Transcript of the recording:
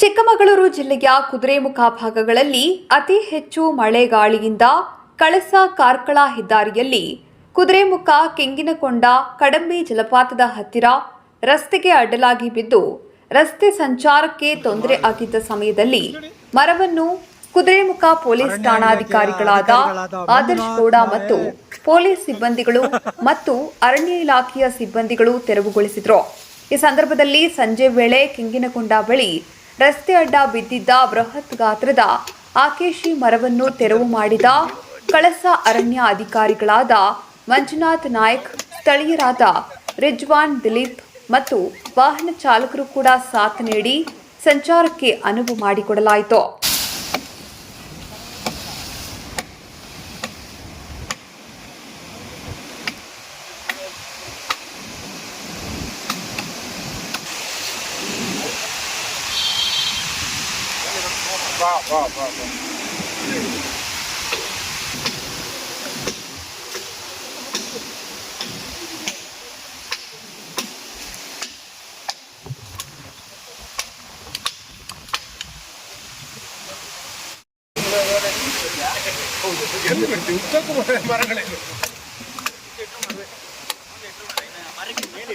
ಚಿಕ್ಕಮಗಳೂರು ಜಿಲ್ಲೆಯ ಕುದುರೆಮುಖ ಭಾಗಗಳಲ್ಲಿ ಅತಿ ಹೆಚ್ಚು ಮಳೆ ಗಾಳಿಯಿಂದ ಕಳಸ ಕಾರ್ಕಳ ಹೆದ್ದಾರಿಯಲ್ಲಿ ಕುದುರೆಮುಖ ಕೆಂಗಿನಕೊಂಡ ಕಡಂಬಿ ಜಲಪಾತದ ಹತ್ತಿರ ರಸ್ತೆಗೆ ಅಡ್ಡಲಾಗಿ ಬಿದ್ದು ರಸ್ತೆ ಸಂಚಾರಕ್ಕೆ ತೊಂದರೆ ಆಗಿದ್ದ ಸಮಯದಲ್ಲಿ ಮರವನ್ನು ಕುದುರೆಮುಖ ಪೊಲೀಸ್ ಠಾಣಾಧಿಕಾರಿಗಳಾದ ಆದರ್ಶ್ ಗೌಡ ಮತ್ತು ಪೊಲೀಸ್ ಸಿಬ್ಬಂದಿಗಳು ಮತ್ತು ಅರಣ್ಯ ಇಲಾಖೆಯ ಸಿಬ್ಬಂದಿಗಳು ತೆರವುಗೊಳಿಸಿದರು. ಈ ಸಂದರ್ಭದಲ್ಲಿ ಸಂಜೆ ವೇಳೆ ಕೆಂಗಿನಕೊಂಡ ಬಳಿ ರಸ್ತೆ ಅಡ್ಡ ಬಿದ್ದಿದ್ದ ಬೃಹತ್ ಗಾತ್ರದ ಆಕೇಶಿ ಮರವನ್ನು ತೆರವು ಮಾಡಿದ ಕಳಸ ಅರಣ್ಯ ಅಧಿಕಾರಿಗಳಾದ ಮಂಜುನಾಥ್ ನಾಯಕ್, ಸ್ಥಳೀಯರಾದ ರಿಜ್ವಾನ್ ದಿಲೀಪ್ ಮತ್ತು ವಾಹನ ಚಾಲಕರು ಕೂಡ ಸಾಥ್ ನೀಡಿ ಸಂಚಾರಕ್ಕೆ ಅನುವು ಮಾಡಿಕೊಡಲಾಯಿತು. வா வா வா வா மரங்களை மரங்கள் மேலே